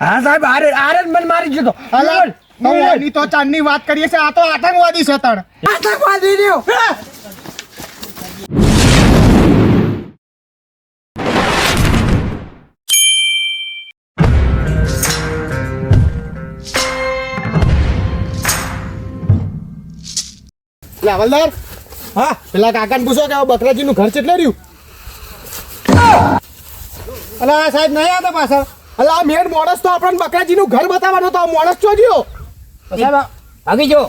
હા સાહેબ આરે આરે મન મારી ગયો તો અલા, તો ચાંદની ચાંદની વાત કરીએ છે આ તો આતંકવાદી છે તણ. આતંકવાદી રહ્યો. હવલદાર. હા? પેલા કાકાને પૂછો કે આ બકરાજીનું ઘર કેટલે રહ્યું? અલા આ સાહેબ નહીં આવતા પાછળ. અલા આ મેન માણસ તો આપણને બકરાજીનું ઘર બતાવવાનો તો આ માણસ છો ગયો? ભાગી જો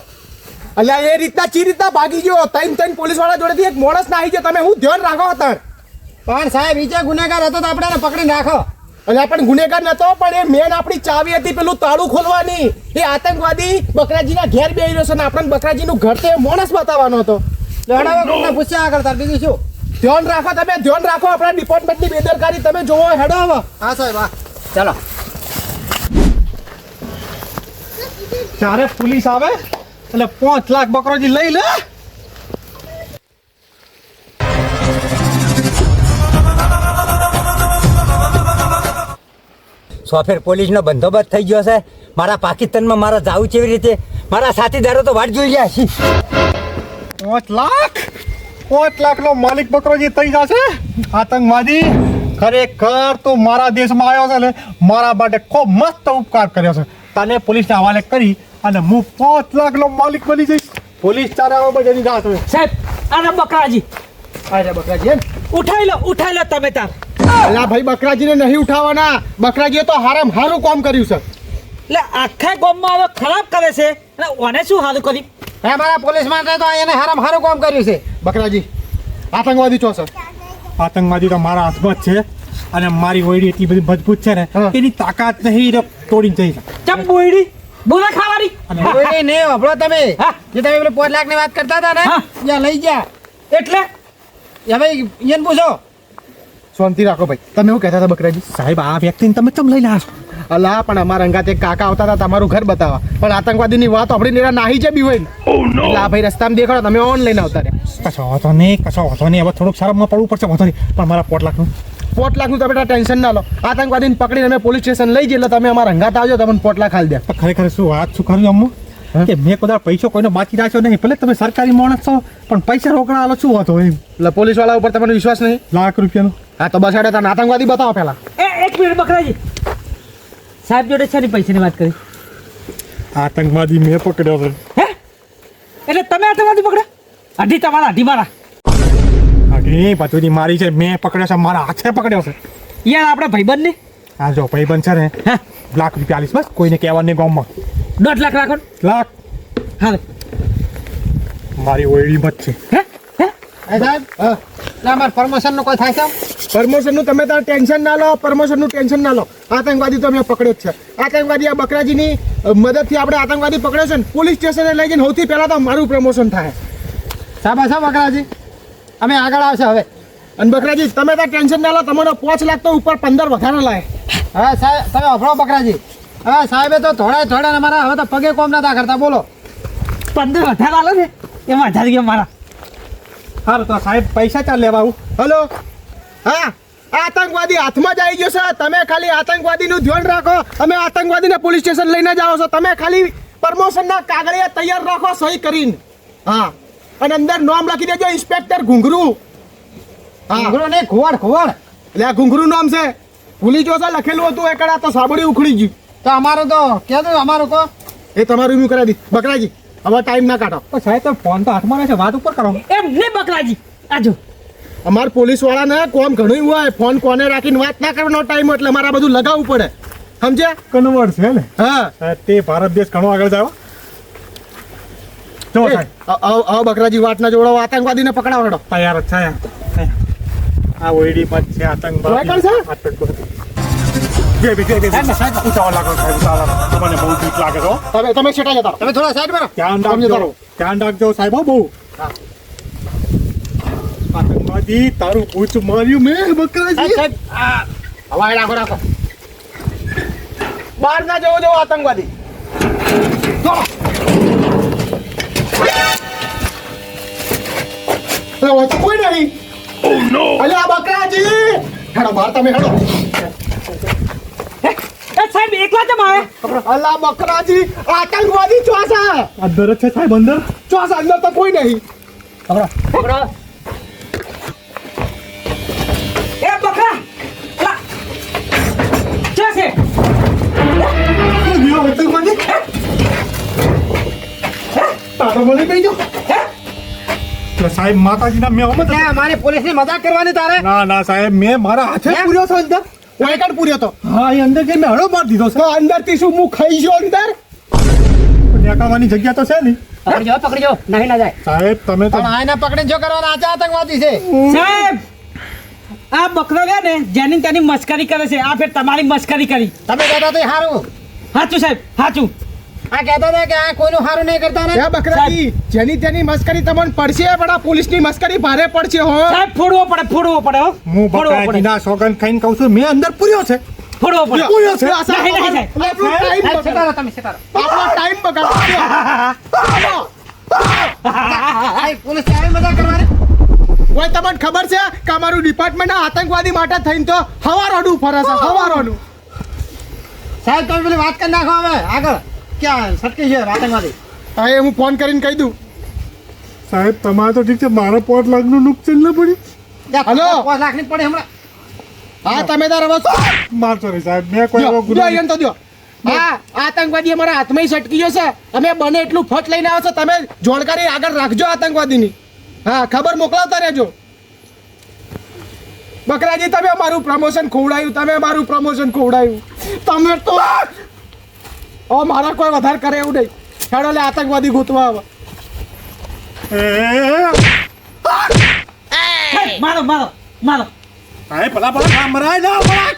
અલ્યા એ રીતના ચી રીતના ભાગી ગયો? તૈન તૈન પોલીસવાળા જોડેથી એક માણસ ના આવી ગયો. તમે હું ધ્યાન રાખો હતા પણ સાહેબ ઈચે ગુનેગાર હતો તો આપણે પકડી પકડીને અને પણ ગુનેગાર નતો પણ એ મેન આપણી ચાવી હતી પેલું તાળું ખોલવાની. એ આતંકવાદી બકરાજીના ઘેર બેહી રહ્યો છે ને આપણને બકરાજીનું ઘર તો એ માણસ બતાવવાનો હતો. પૂછ્યા આગળ તાર બીજું શું? ધ્યાન રાખો તમે ધ્યાન રાખો આપણા ડિપાર્ટમેન્ટની બેદરકારી તમે જોવો હેડો હવે. હા સાહેબ હા. ચાલો. ત્યારે પોલીસ આવે? એટલે પાંચ લાખ બકરોજી લઈ લે. સોફેર પોલીસનો બંદોબસ્ત થઈ ગયો છે. મારા પાકિસ્તાનમાં મારા જાવું કેવી રીતે. મારા સાથીદારો તો વાટ જોઈ ગયા છે. પાંચ લાખ? પાંચ લાખ નો માલિક બકરોજી થઈ જશે આતંકવાદી ખરેખર તો મારા દેશમાં આવ્યો છે ને મારા માટે ખૂબ મસ્ત ઉપકાર કર્યો છે. તને પોલીસને હવાલે કરી અને હું પાંચ લાખ નો માલિક બની જઈશ. પોલીસ તારે આવો બધાની રાહ હોય સાહેબ આને બકરાજી. અરે બકરાજી એમ? ઉઠાઈ લો ઉઠાઈ લો તમે તાર. અલા ભાઈ બકરાજીને નહીં ઉઠાવવાના બકરાજીએ તો હારામ હારું કામ કર્યું છે. એટલે આખા ગામમાં હવે ખરાબ કરે છે. અને ઓને શું હારું કરી હે મારા પોલીસ માટે તો એને હારામ હારું કામ કર્યું છે. બકરાજી આતંકવાદી છો સર. આતંકવાદી તો મારા હાથમાં જ છે અને મારી ઓયડી એટલી બધી મજબૂત છે ને એની તાકાત નહીં તોડી જઈ શકે. ચમ ઓયડી બોલા ખાવાની. ઓયડી ને હબળો તમે. જે તમે પેલું પાંચ લાખની વાત કરતા હતા ને ત્યાં લઈ ગયા. એટલે? હવે ભાઈ પૂછો. શાંતિ રાખો ભાઈ. તમે એવું કહેતા હતા બકરાજી? સાહેબ આ વ્યક્તિને તમે ચમ લઈને આવશો અલા પણ અમારા અંગાત એક કાકા આવતા હતા તમારું ઘર બતાવવા. પણ આતંકવાદીની વાત આપણી નેરા નાહી છે બી હોય લા એટલે આ ભાઈ રસ્તામાં દેખાડો તમે ઓનલાઈન આવતા રે કશો વાંધો નહીં કશો વાંધો નહીં. હવે થોડુંક શરમમાં પડવું પડશે વાંધો નહીં. પણ મારા પોટ લાખનું પોટ લાખનું તમે ટેન્શન ના લો. આતંકવાદીને પકડીને અમે પોલીસ સ્ટેશન લઈ જઈએ એટલે તમે અમારા અંગાત આવજો તમને પોટલા ખાલી દે. તો ખરેખર શું વાત શું કર્યું અમ્મુ કે મેં કદાચ પૈસો કોઈનો બાકી રાખ્યો નહીં. ભલે તમે સરકારી માણસ છો પણ પૈસા રોકડા આલો શું હતો એમ? એટલે પોલીસવાળા ઉપર તમને વિશ્વાસ નહીં? લાખ રૂપિયાનો. હા તો બસ હેડો તને આતંકવાદી બતાવો પહેલા. એ એક મિનિટ બકરાજી. સાહેબ જોડે છે ને પૈસાની વાત કરી? આતંકવાદી મેં પકડ્યો છે. હે? એટલે તમે આતંકવાદી પકડ્યા? અઢી તમારા અઢી મારા. અઢી બધું મારી છે. મેં પકડ્યો છે મારા હાથે પકડ્યો છે. યાર આપણે ભાઈબંધ ને હા જો ભાઈબંધ છે ને હા? લાખ રૂપિયા આલીશ બસ કોઈને કહેવા નહીં ગામમાં. દોઢ લાખ રાખો લાખ. હા. મારી ઓયડી મત છે. હે? હે? હે સાહેબ હા એટલે અમારે પરમિશનનું કોઈ થાય છે? પ્રમોશનનું તમે તાર ટેન્શન ના લો પ્રમોશનનું ટેન્શન ના લો. આતંકવાદી તો અમે પકડ્યો જ છે. આતંકવાદી આ બકરાજીની મદદથી આપણે આતંકવાદી પકડ્યો છે ને પોલીસ સ્ટેશને લઈ જઈને સૌથી પહેલાં તો મારું પ્રમોશન થાય. સાહેબ હશે બકરાજી. અમે આગળ આવશે હવે. અને બકરાજી તમે તાર ટેન્શન ના લો તમારો પાંચ લાખ તો ઉપર પંદર વધારે લાય. હવે સાહેબ તમે હભળો બકરાજી. હવે સાહેબે તો થોડા થોડા ને મારા હવે તો પગે કોમ નતા કરતા બોલો. પંદર અઢાર આલો ને એમાં અઢાર ગયા મારા. સારું તો સાહેબ પૈસા ચાલ લેવા આવું. હલો. હા આતંકવાદી હાથમાં જ આવી ગયો છે. તમે ખાલી આતંકવાદીનું ધ્યાન રાખો. અમે આતંકવાદીને પોલીસ સ્ટેશન લઈને જાઓ છો. તમે ખાલી પ્રમોશનના કાગળિયા તૈયાર રાખો સહી કરીને. હા. અને અંદર નામ લખી દેજો ઇન્સ્પેક્ટર ઘુંઘરું. હા. ને નહીં ખોવાડ ખોવાડ. એટલે આ ઘુંઘરું નામ છે. ભૂલી જો લખેલું હતું એકડા તો સાબડી ઉખડી ગયું. તો અમારો તો કહેતું અમારો કો. એ તમારું એમ કરાવી દી. બકરાજી હવે ટાઈમ ના કાઢો. તો સાહેબ તો ફોન તો હાથમાં છે વાત ઉપર કરો. એમ ને બકરાજી. આજો. અમાર પોલીસ વાળાને કોમ ઘણું હોય. ફોન કોને રાખીને વાત ના કરવાનો ટાઈમ એટલે મારે બધું લગાવવું પડે. સમજ્યા? કન્વર્ટ છે ને? હા. તે ભારત દેશ ઘણો આગળ જાવ હો. જો સાહેબ. આવો બકરાજી વાત ના જોડો આતંકવાદીને પકડાવો તૈયાર છે આ ઓઈડી મત છે આતંકવાદી. રોકડ છે? આતંકવાદી. બે બે બે બે ઉતાવળ લાગો સાહેબ ઉતાવળ લાગો. બહુ બીક લાગે છે તમે તમે છેટા જતા તમે થોડા સાઈડ પર ધ્યાન રાખજો તારો. ધ્યાન રાખજો સાહેબ હો બહુ આતંકવાદી તારું પૂછ માર્યું મેં બકરાજી સાહેબ હવાઈ રાખો રાખો બહાર ના જવો જવો આતંકવાદી કોઈ નહીં અલ્યા બકરાજી હેડો બહાર તમે હેડો સાહેબ એકલા જ મારે અલ્લા બકરાજી આતંકવાદી ચોસા. અંદર છે સાહેબ અંદર? ચોસા અંદર તો કોઈ નહીં. એ બકરા ક્યાં છે? એટલે સાહેબ માતાજીના મેં અમારે પોલીસની મજાક કરવાની તારે. ના ના સાહેબ મેં મારા હાથે? પૂર્યો છો અંદર? વાયકટ પૂર્યો તો. હા એ અંદર જઈને હળો માર દીધો છે. અંદરથી શું હું ખાઈ ગયો અંદર? નેકાવાની જગ્યા તો છે નહીં. પકડજો પકડજો. નહીં ના જાય. સાહેબ તમે તો પણ આને પકડી જો કરવાના આચા આતંકવાદી છે. સાહેબ આ બકરો રહ્યા ને જેની તેની મસ્કરી કરે છે. આ ફેર તમારી મસ્કરી કરી. તમે કહેતા તો સારું સાચું સાહેબ સાચું આ કહેતા હતા કે આ કોઈનું સારું નહીં કરતા ને? હે બકરાજી જેની તેની મસ્કરી તમને પડશે પણ આ પોલીસની મસ્કરી ભારે પડશે હો. સાહેબ ફોડવો પડે ફોડવો પડે હો. હું બકાજીના સોગંદ ખાઈને કહું છું મેં અંદર પૂર્યો છે. ફોડવો પડે. પૂર્યો છે. આ સાહેબ, નહીં, નહીં, સાહેબ. આપણો ટાઈમ બગાડો. તમે સેતારો આપણો ટાઈમ બગાડો. આ પોલીસ આવી મજા કરવાની. કોઈ તમને ખબર છે કે અમારું ડિપાર્ટમેન્ટ આતંકવાદી માટે થઈને તો હવારોનું ફરે છે હવારોનું. સાહેબ તમે પેલી વાત કરી નાખો હવે આગળ. ક્યાં? સટકી છે આતંકવાદી હા એ હું ફોન કરીને કહી દઉં. સાહેબ તમારે તો ઠીક છે મારા પોત લાખનું નુકસાન ના પડ્યું હલો. પાંચ લાખની પડે હમણાં. હા તમે તાર હવે મારતો નહીં સાહેબ મેં કોઈ એવો ગુનો તો દ્યો. હા આતંકવાદી અમારા હાથમાં સટકી ગયો છે. તમે બને એટલું ફટ લઈને આવો છો તમે જોડકારી આગળ રાખજો આતંકવાદીની. હા ખબર મોકલાવતા રહેજો. બકરાજી તમે અમારું પ્રમોશન ખોવડાયું તમે અમારું પ્રમોશન ખોવડાયું. તમે તો ઓ મારા કોઈ વધારે કરે એવું નહીં. હેડો લે આતંકવાદી ગોતવા આવે. મારો મારો મારો. હા ભલા ભલા ના મરાય ના મરાય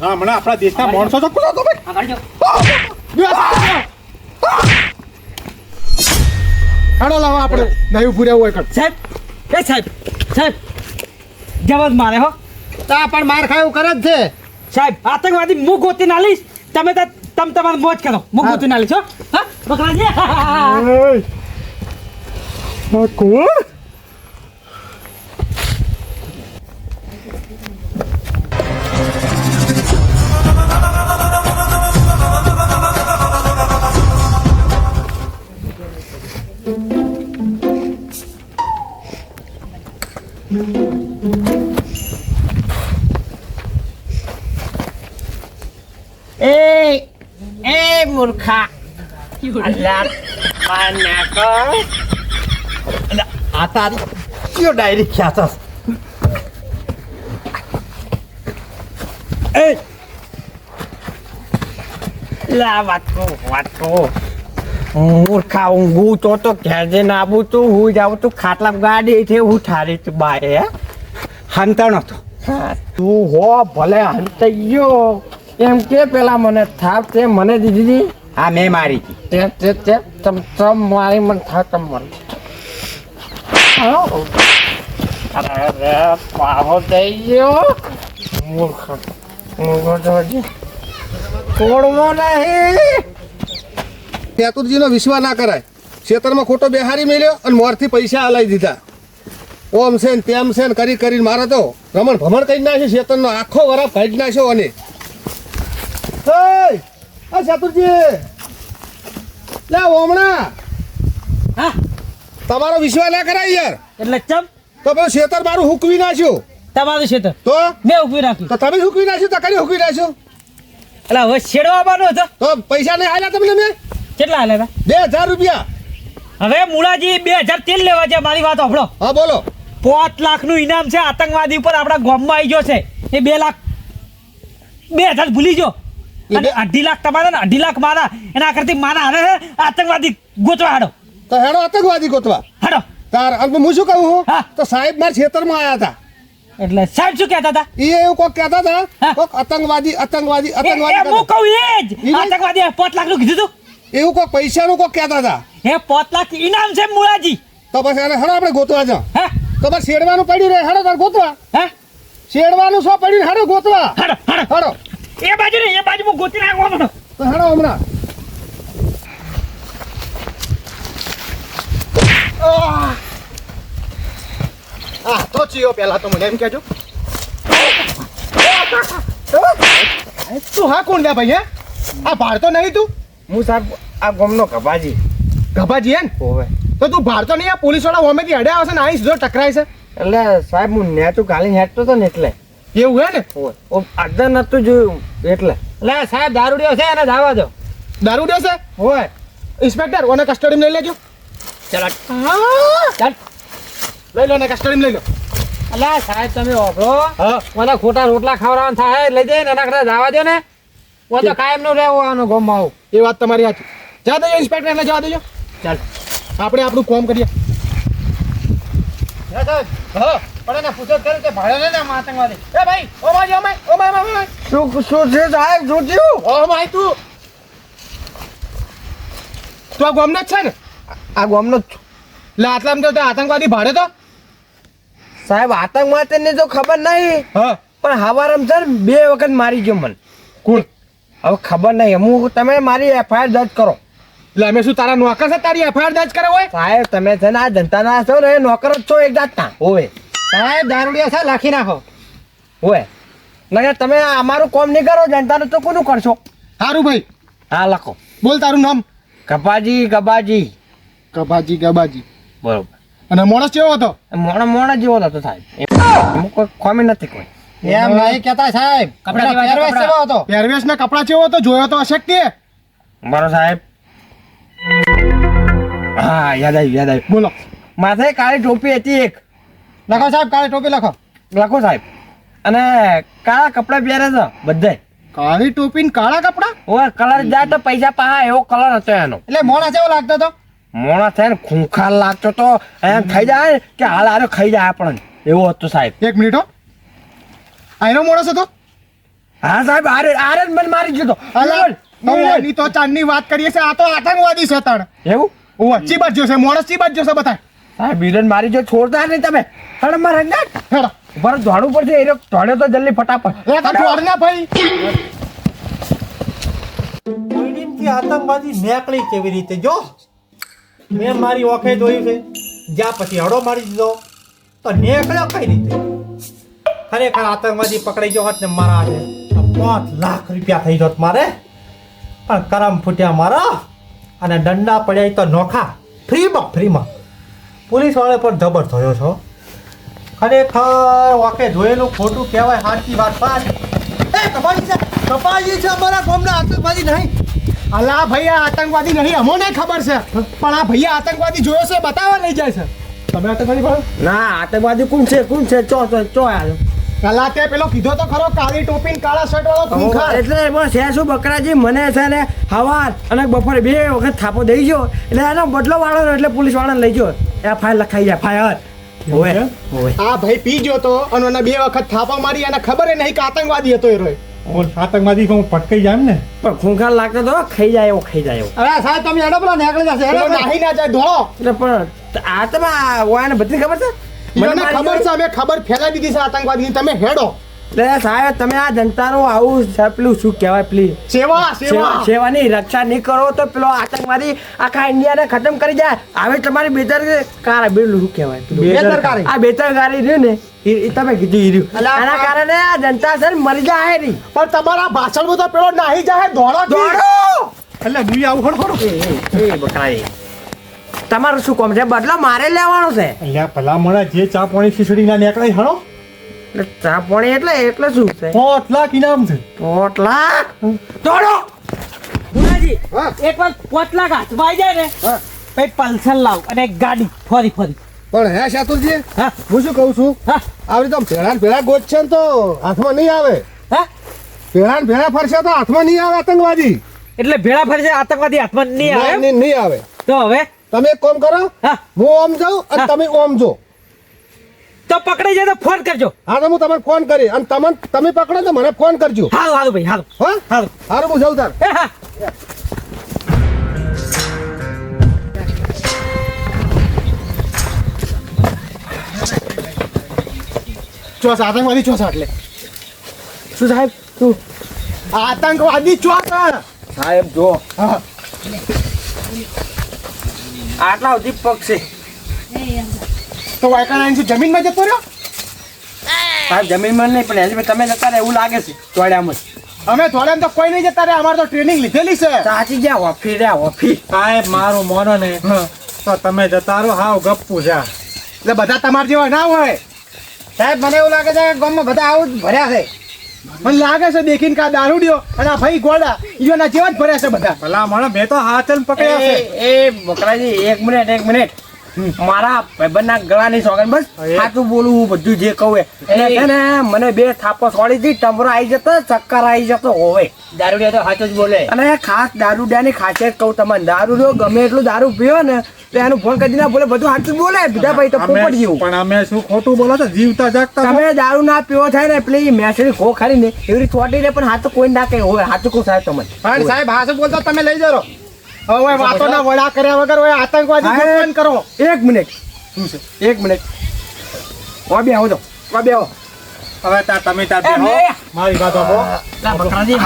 હા હમણાં આપણા દેશના માણસો તો કુલો તમે? હેડો લાવો આપણે નહીં ઉભું રહેવું હોય સાહેબ એ સાહેબ સાહેબ જબરદસ્ત મારે હો. તા પણ માર ખાય કરે જ છે. સાહેબ આતંકવાદી મુખ ગોતી ના લઈશ. તમે તો તમે તમારે મોજ કરો. હું. ગોતી ના લઈશ હા. બકરાજી. કોણ? મૂર્ખા અલ્લાહ માના કો આ તારી કયો ડાયરી ખ્યાસ એ લા વાટકો વાટકો મૂર્ખા ઊંઘું તો તો ઘેર જઈને આવું તું હું જાઉં તું ખાટલા ગાડી છે હું ઠારી તું બારે હે હંતાણો હતો તું હો ભલે હંતાઈ ગયો એમ કે પેલા મને થાપ તે મને દીધી આ મેં મારી હતી. તે તે તે તમ તમ મારી મને થાપ તમ મને અરે પાહો થઈ ગયો. મૂર્ખ મૂર્ખ છોડવો નહીં. નો વિશ્વાસ ના કરાય. ખેતરમાં ખોટો બેહારી મેળ્યો અને મોરથી પૈસા હલાવી દીધા. ઓમ છે ને તેમ છે ને કરી કરીને મારે તો રમણ ભમણ કરી નાખ્યો ખેતરનો આખો વરફ કાઢી નાખ્યો અને હે આ ચતુરજી લે હમણાં. હા? તમારો વિશ્વાસ ના કરાય યાર. એટલે ચમ? તો પેલું ખેતર મારું હુકવી નાખ્યું. તમારું છે તો? મેં હુકવી રાખ્યું તો તમે હુકવી નાખ્યું તો કરી હુકવી નાખ્યું? એટલે હવે છેડવા આવવાનો હતો. તો પૈસા નહીં હાલ્યા તમને મેં? કેટલા હાલ્યા બે હજાર રૂપિયા. હવે મુળાજી બે હજાર તેલ લેવા છે મારી વાત સાંભળો. હા બોલો. પાંચ લાખનું ઇનામ છે આતંકવાદી ઉપર આપણા ગામમાં આવી ગયો છે. એ બે લાખ બે હજાર ભૂલી એ અને અઢી લાખ તમારા ને અઢી લાખ મારા. એના કરતી મારા હારે આતંકવાદી ગોતવા હાડો. તો હેડો આતંકવાદી ગોતવા. હાડો. તાર અને હું શું કહું હું. તો સાહેબ મારા ખેતરમાં આવ્યા હતા. એટલે સાહેબ શું કહેતા હતા? એ એવું કોક કહેતા હતા કોક આતંકવાદી આતંકવાદી આતંકવાદી હું કહું એ જ. આતંકવાદી પાંચ લાખનું કીધું તું? એવું કોક પૈસાનું કોક કહેતા હતા? એ પાંચ લાખ ઇનામ છે મુળાજી. તો બસ એને હેડો આપણે ગોતવા જાઓ. હે? તો બસ શેડવાનું પડ્યું રહે હેડો તાર ગોતવા. હે? શેડવાનું શું પડ્યું? હેડો ગોતવા. હેડો હાડો. હેડો. એ બાજુ ને એ બાજુ હું ગોતી નાખવા તો હેડો હમણાં. આ તો ચિયો પહેલા તો મને એમ કહેજો. તું હા કોણ લે ભાઈ હે? આ ભારતો નહીં તું? હું સાહેબ આ ગોમનો કપાજી ગભાજી હે ને હોવે. તો તું ભારતો નહીં આ પોલીસવાળા હોમેથી અડ્યા હશે ને અહીં જો ટકરાય છે. એટલે સાહેબ હું નેચું ગાલી હેઠતો હતો ને એટલે. એવું હે ને? આગળ નતું જોયું. એટલે. એટલે સાહેબ દારૂડિયો છે એને જવા દો. દારૂડિયો છે? હોય ઇન્સ્પેક્ટર ઓને કસ્ટડીમાં લઈ લેજો. ચાલ. લઈ લો ને કસ્ટડીમાં લઈ લો. અલા સાહેબ તમે ઓફરો મને ખોટા રોટલા ખવડાવવાના થાય લઈ જઈને એના કરતા જવા દો ને. હું તો કાયમનું રહેવાનું ગોમમાં આવું. એ વાત તમારી સાચી. જવા દેજો ઇન્સ્પેક્ટર એટલે જવા દેજો. ચાલ. આપણે આપણું કોમ કરીએ. હા. પણ એને પૂછો કરે કે ભાડે ને આતંકવાદી? એ ભાઈ ઓ માજી ઓ માઈ ઓ માઈ ઓ શું શું છે સાહેબ? શું થયું? ઓ માઈ તું. તું આ ગામનો જ છે ને? આ ગોમનો જ. એટલે આટલા તો આતંકવાદી ભાડે તો? સાહેબ આતંકવાદી તો ખબર નહીં. હા. પણ હવારમ ને બે વખત મારી ગયો મને. કોણ? હવે ખબર નહીં. હું તમે મારી એફઆઈઆર દર્જ કરો. એટલે અમે શું તારા નોકર છે? તારી એફઆઈઆર દર્જ કરે હોય? સાહેબ તમે છે ને આ જનતાના છો ને નોકર જ છો એક જાતના. હોય સાહેબ દારૂડિયા સાહેબ લખી નાખો. હોય નકર તમે અમારું કોમ નહીં કરો જનતાનું તો કોનું કરશો? સારું ભાઈ. હા લખો. બોલ તારું નામ? કપાજી કબાજી કબાજી ગબાજી. બરોબર. અને મોણસ કેવો હતો? મોણા મોણસ જેવો હતો સાહેબ. એમ કોઈ ખોમી નથી કોઈ. એમ નહીં કહેતા સાહેબ. કપડા પહેરવેશ કેવો હતો. પહેરવેશ ના કપડા કેવો હતો જોયો તો હશે કે મારો સાહેબ. હા યાદ આવ્યું યાદ આવ્યું. બોલો. માથે કાળી ટોપી હતી એક. લખો સાહેબ કાળી ટોપી લખો. લખો સાહેબ. અને કાળા કપડાં પહેરે છે બધે. કાળી ટોપી ને કાળા કપડા? ઓય કલર જાય તો પૈસા પાહા એવો કલર હતો એનો. એટલે મોણા જેવો લાગતો હતો? મોણા થાય ને ખૂંખાર લાગતો તો. એમ થઈ જાય કે હાલ આરો ખાઈ જાય આપણને. એવો હતો સાહેબ. એક મિનિટ હો. એનો મોણસ હતો? હા સાહેબ આરે આરે મને મારી ગયો તો. હવે તો ચાંદની વાત કરીએ છે આ તો આતંકવાદી છે તણ. એવું? ઓવા છે જોશે માણસ ચીબાજ છે બધા સાહેબ બીડન મારી જો છોડતા નહીં તમે. હડ મારે ના હેડો. ઉપર દોડવું પડશે એ દોડ્યો તો જલ્દી ફટાફટ. એ તો છોડ ના ભાઈ. કોઈડીનથી આતંકવાદી નીકળી કેવી રીતે? જો મેં મારી ઓખે જોયું છે. જ્યાં પછી હડો મારી દીધો. તો નેકળ્યો કઈ રીતે? ખરેખર આતંકવાદી પકડાઈ ગયો હોત ને મારા આજે તો પાંચ લાખ રૂપિયા થઈ જોત મારે. પણ કરમ ફૂટ્યા મારા. અને દંડા પડ્યા તો નોખા. ફ્રીમાં ફ્રીમાં. પોલીસ વાળે પણ જબર થયો છો. ખરેખર ઓકે જોયેલું ખોટું કહેવાય હાચી વાત પાસ એ કપાજી છે કપાજી છે અમારા ગામના આતંકવાદી નહીં. અલા ભૈયા આતંકવાદી નહીં અમોને ખબર છે. પણ આ ભૈયા આતંકવાદી જોયો છે બતાવવા લઈ જાય છે. તમે આતંકવાદી પણ ના આતંકવાદી કોણ છે કોણ છે? ચો ચો ચો આવ્યો કલા તે પેલો કીધો તો ખરો કાળી ટોપી કાળા શર્ટ વાળો ખૂંખા એટલે એમાં છે શું બકરાજી? મને છે ને હવાર અને બપોરે બે વખત થાપો દઈ ગયો. એટલે એનો બદલો વાળો એટલે પોલીસ વાળાને લઈ ગયો. એ ફાઇલ લખાઈ જાય ફાયર હોય ઓવે આ ભાઈ પી ગયો તો અને એને બે વખત થાપા મારી અને ખબર એ નહીં કે આતંકવાદી હતો એ રોય. ઓલ આતંકવાદી હું પટકાઈ જાય ને. પણ ખૂંખાર લાગતો તો ખાઈ જાય એવો ખાઈ જાય એવો. અરે સાહેબ તમે એનો પેલો નીકળી જશે પેલો નાહી ના જાય ધોળો એટલે પણ આ તમે ઓયાને બધી ખબર છે? મને ખબર છે અમે ખબર ફેલાવી દીધી છે આતંકવાદી તમે હેડો. એટલે સાહેબ તમે આ જનતાનું આવું પેલું શું કહેવાય પ્લીઝ સેવા સેવા સેવા. સેવાની રક્ષા નહીં કરો તો પેલો આતંકવાદી આખા ઇન્ડિયાને ખતમ કરી જાય. હવે તમારી બેદરકાર પેલું શું કહેવાય બેદરકારી. આ બેદરકારી રહ્યું ને તમે કીધું આના કારણે આ જનતા છે મરી જાય રહી પણ તમારા ભાષણમાં તો પેલો નાહી જાય દોડો દોડો! એટલે હું આવું ખડો ખડો એ બકરાઈ તમારું શું કોમ છે? બદલો મારે લેવાનો છે. એટલે ભલા મને જે ચા પાણી ખીચડી ના નીકળે હણો. એટલે ચા પાણી એટલે એટલે શું છે? પાંચ લાખ ઇનામ છે? પોટ લાખ દોડો! ગુનાજી એક વાર પાંચ લાખ હાથમાં આવી જાય ને પછી પલ્સર લાવ અને એક ગાડી ફરી ફરી. પણ હે શાતુરજી હા. હું શું કહું છું? હા. આવી તો ભેળા ભેળા ગોત છે ને તો હાથમાં નહીં આવે. હા? ભેળા ભેળા ફરશે તો હાથમાં નહીં આવે આતંકવાદી. એટલે ભેળા ફરશે આતંકવાદી હાથમાં નહીં આવે? નહીં આવે. તો હવે? તમે એક કામ કરો હા. હું ઓમ જાઉં અને તમે ઓમ જો. તો પકડાઈ જાય તો ફોન કરજો. હા તો હું તમને ફોન કરી અને તમે તમે પકડો તો મને ફોન કરજો. હાલો હાલો ભાઈ હાલો હા? હાલો હારું હું જાઉં તાર. એ હા. ચોસ આતંકવાદી ચોસ એટલે શું સાહેબ? તું આતંકવાદી ચોસ સાહેબ જો. હા. આટલા સુધી પગ છે તો વાયકાના શું જમીનમાં જતો રહ્યો? સાહેબ જમીનમાં નહીં પણ હેલ્મેટ તમે જતા રહે એવું લાગે છે ચોડ્યામાં અમે થોડા તો કોઈ નહીં જતા રહે અમારે તો ટ્રેનિંગ લીધેલી છે. સાચી ગયા ઓફી રહ્યા ઓફી સાહેબ મારું મોનો ને તો તમે જતા રહો હાવ ગપ્પુ છે. એટલે બધા તમારા જેવા ના હોય. સાહેબ મને એવું લાગે છે કે ગામમાં બધા આવું જ ભર્યા છે. મને લાગે છે દેખીને કા દારૂડિયો અને આ ભાઈ ગોળા ઈયોના જેવા જ ભર્યા છે બધા. ભલા મને મેં તો હાથ પકડ્યા છે. એ એ બકરાજી એક મિનિટ એક મિનિટ. મારા ભાઈબંધના ગળાની સોગન બસ સાચું બોલું હું બધું જે કહું એટલે છે ને મને બે થાપો છોડી દી ટમરો આવી જતો ચક્કર આવી જતો હોવે. દારૂડિયા તો સાચું જ બોલે. અને ખાસ દારૂડિયાની ખાસિયત કહું તમને દારૂ ગમે એટલું દારૂ પીવો ને તો એનું ફોન કરી ના બોલે બધું સાચું બોલે. બીજા ભાઈ તો પોપટ જેવું પણ અમે શું ખોટું બોલો છો? જીવતા જાગતા તમે દારૂ ના પીવો થાય ને પેલી મેસેજ ખો ખારી ને એવી ચોટી ને પણ હાથ કોઈ ના કઈ હોય હાથ કહું સાહેબ તમને. પણ સાહેબ હાથ બોલતો તમે લઈ જરો હવે વાતોના વડા કર્યા વગર હવે આતંકવાદી બંધ કરો. એક મિનિટ. એક મિનિટ. ઓ બે આવો જો ઓ બે આવો. હવે ત્યાં તમે મારી વાત આપો. લા બકરાજી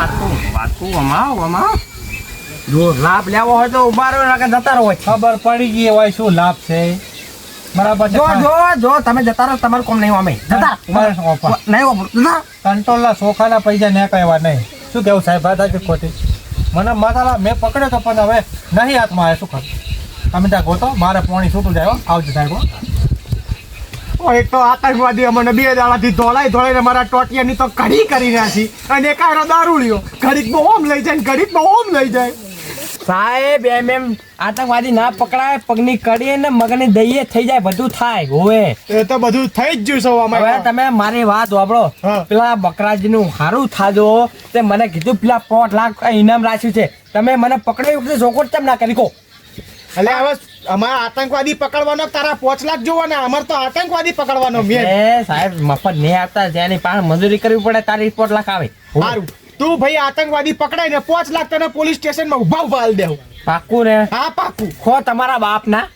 અમાવ જો લાભ લેવો હોય તો ઊભા રહો નકર જતા રહો ખબર પડી ગઈ હોય શું લાભ છે. બરાબર છે. જો જો જો તમે જતા રહો તમારું કોમ નહીં અમે જતા નહીં કંટ્રોલના સોખાના પૈસા ને કહેવા નહીં. શું કેવું સાહેબ? વાત ખોટી? મને મસાલા મેં પકડ્યો તો પણ હવે નહીં હાથમાં આવે, શું કરું? તમે ત્યાં ગોતો, મારે પાણી છૂટું જાય આવજો સાહેબ. એક તો આતંકવાદી અમને બે દાડાથી ધોળાઈ ધોળાઈને મારા ટોટિયાની તો કઢી કરી નાખી. અને એક લ્યો. ઘડીક બહુ ઓમ લઈ જાય ને બહુ ઓમ લઈ જાય. સાહેબ એમ એમ આતંકવાદી ના પકડાય પગની કરીએ ને મગની દઈએ થઈ જાય બધું થાય હોવે. એ તો બધું થઈ જ ગયું સૌ હવે તમે મારી વાત વાપરો. પેલા બકરાજી નું હારું થાજો. તે મને કીધું પેલા પોટ લાખ ઇનામ રાખ્યું છે. તમે મને પકડી વખતે જોકોટ કેમ ના કરી? કહો. એટલે હવે અમારા આતંકવાદી પકડવાનો તારા પોચ લાખ જોવો ને અમાર તો આતંકવાદી પકડવાનો મેં. સાહેબ મફત નહીં આવતા જેની પાસે મજૂરી કરવી પડે તારી રિપોર્ટ લાખ આવે. સારું. તું ભાઈ આતંકવાદી પકડાય ને પાંચ લાખ તને પોલીસ સ્ટેશનમાં ઊભા ઊભા હાલ દેવું પાક્કું ને? હા પાકું. ખો તમારા બાપના.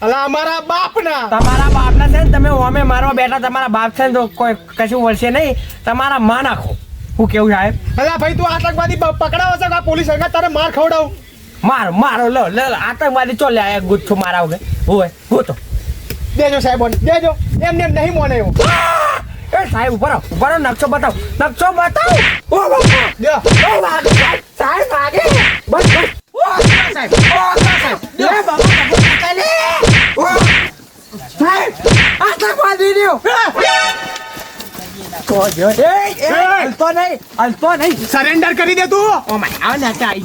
અલા અમારા બાપના. તમારા બાપના છે ને તમે ઓમે મારવા બેઠા તમારા બાપ છે ને તો કોઈ કશું વળશે નહીં. તમારા માં નાખો. હું કેવું સાહેબ? અલા ભાઈ તું આતંકવાદી પકડાવો છે આ પોલીસ આગળ તારે માર ખવડાવું? મારો મારો લો લો આતંકવાદી ચો લે ગુચ્છો મારા વગર. હોય તો. દેજો સાહેબ દેજો. એમને એમ નહીં મોને એવું. એ સાહેબ ઉપર ઉપર નકશો બતાવ. નકશો બતાવ. ઓ દે વાગે સાહેબ વાગે. બસ બસ. ઓ સાહેબ ઓ સાહેબ. લે બાબા બાબા પકડ લે ઓ સાહેબ રહ્યો તો હલતો નહીં. સરેન્ડર કરી દે તું. ઓ માય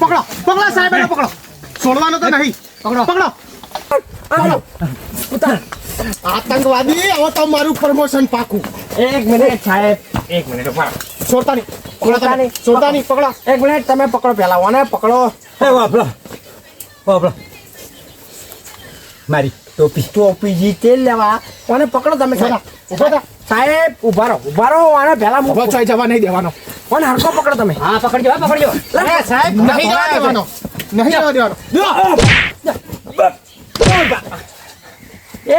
પકડો પકડો સાહેબ પકડો. છોડવાનો તો નહીં. પકડો. પકડો. પકડો ઉતાર. આતંકવાદી હવે તો મારું પ્રમોશન પાકું. એક મિનિટ સાહેબ. એક મિનિટ ઊભા. છોડતા નહીં છોડતા નહીં. છોડતા નહીં પકડો. એક મિનિટ તમે પકડો પહેલા ઓને પકડો. હે વાપરો. વાપરો. મારી ટોપી. ટોપી જીતે લેવા. ઓને પકડો તમે સાહેબ. ઊભો સાહેબ ઊભા રહો ઊભા રહો આને પહેલા ઊભો ચોઈ જવા નહીં દેવાનો. ઓને હરકો પકડો તમે. હા પકડજો હા પકડજો. લે, સાહેબ નહીં જવા દેવાનો. નહીં જવા દેવાનો. એ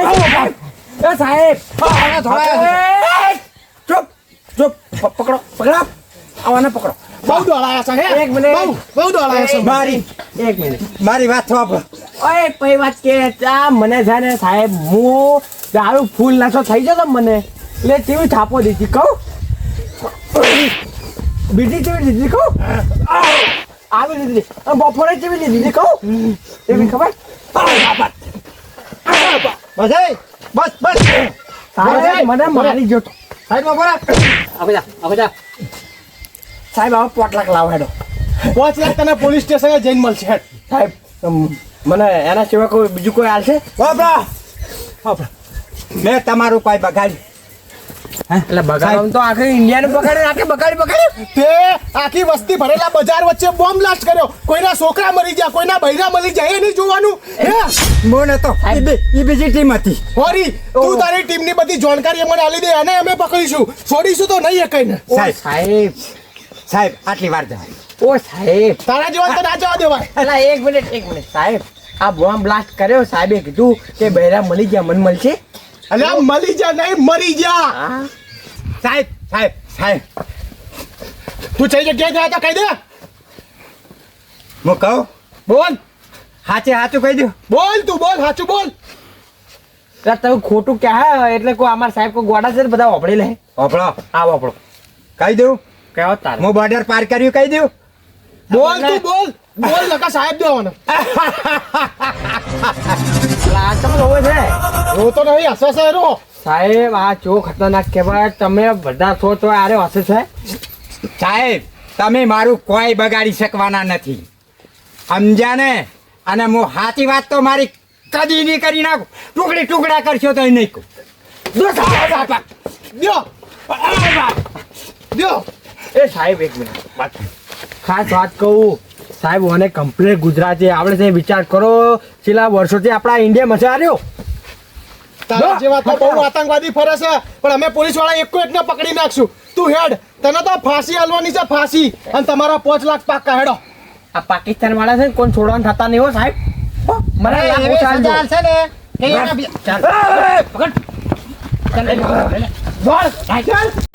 એ સાહેબ એ, ચૂપ ચૂપ. પકડો પકડો. આને પકડો. બહુ દોડાયા છે હે? એક મિનિટ. બહુ બહુ દોડાયા છે. મારી એક મિનિટ. મારી વાત વાપરો ઓય પઈ વાત કે આ મને છે ને સાહેબ હું દારૂ ફૂલ નાસો થઈ જતો મને. એટલે તેવી થાપો દીધી કહું? બીજી કેવી દીધી કહું? આવી દીધી. બપોરે કેવી દીધી કહું? એવી ખબર? બસ એ, બસ બસ. સાહેબ મને મારી ગયો તો. સાઈડમાં બોલા હવે જા હવે જા. સાહેબ હવે પોટલાક લાવો હેડો પાંચ લાખ તને પોલીસ સ્ટેશને જઈને મળશે હેડ. સાહેબ મને એના સિવાય કોઈ બીજું કોઈ હાલશે વાપરો. વાપરો. મેં તમારું કોઈ બગાડ્યું એટલે બગાડવાનું તો આખી ઇન્ડિયાને બગાડે આખી બગાડી બગાડી. તે આખી વસ્તી ભરેલા બજાર વચ્ચે બોમ્બ બ્લાસ્ટ કર્યો. કોઈના છોકરા મરી ગયા કોઈના બૈરા મરી જાય એ નહીં જોવાનું. હે? મોને તો. એ બીજી ટીમ હતી. હોરી તું તારી ટીમની બધી જાણકારી અમને આલી દે અને અમે પકડીશું. છોડીશું તો નહીં એકઈને કઈને. સાહેબ. સાહેબ. આટલી વાર જાય ઓ સાહેબ. તારા જેવા તો ના જવા દેવાય. એટલે એક મિનિટ એક મિનિટ સાહેબ આ બોમ્બ બ્લાસ્ટ કર્યો સાહેબે કીધું કે બૈરા મળી ગયા મન મળશે? અલ્યા મળી જા નહીં મરી જા હા. સાહેબ સાહેબ સાહેબ. તું જઈ જગ્યાએ ગયા તો કહી દે. હું કહું? બોલ. હાચે હાચું કહી દઉં? બોલ તું બોલ સાચું બોલ. તમે ખોટું ક્યાં એટલે કોઈ અમારા સાહેબ કોઈ ગોડા છે ને બધા ઓપડી લે. ઓપડો આ ઓપડો કહી દઉં? કહેવો તારે. હું બોર્ડર પાર કર્યું કહી દઉં? બોલ તું બોલ બોલ. નકા સાહેબ દેવાનો. આ તમે છે. હું તો નહીં હસવા છે રો સાહેબ, આ ચો ખતરનાક કહેવાય. તમે બધા છો તો આરે હશે છે? સાહેબ, તમે મારું કોઈ બગાડી શકવાના નથી. સમજ્યા અને હું સાચી વાત તો મારી કદી નહીં કરી નાખું. ટુકડી ટુકડા કરશો તો નહીં કહું. એ સાહેબ, એક મિનિટ. ખાસ વાત કહું. સાહેબ મને કમ્પ્લીટ ગુજરાતી. આવડે છે વિચાર કરો, છેલ્લા વર્ષોથી આપણા ઇન્ડિયામાં છે આવ્યો તારા જેવા તો બહુ આતંકવાદી ફરે છે પણ અમે પોલીસવાળા એકો એકને પકડી નાખશું તું હેડ તને તો ફાંસી હાલવાની છે ફાંસી અને તમારા પાંચ લાખ પાક્કા હેડો આ પાકિસ્તાન વાળા છે ને કોણ છોડવાના થતા નહીં હો સાહેબ મને લાગુ. છે ને ચાલ. પકડ. ચાલ. બોલ, ચાલ.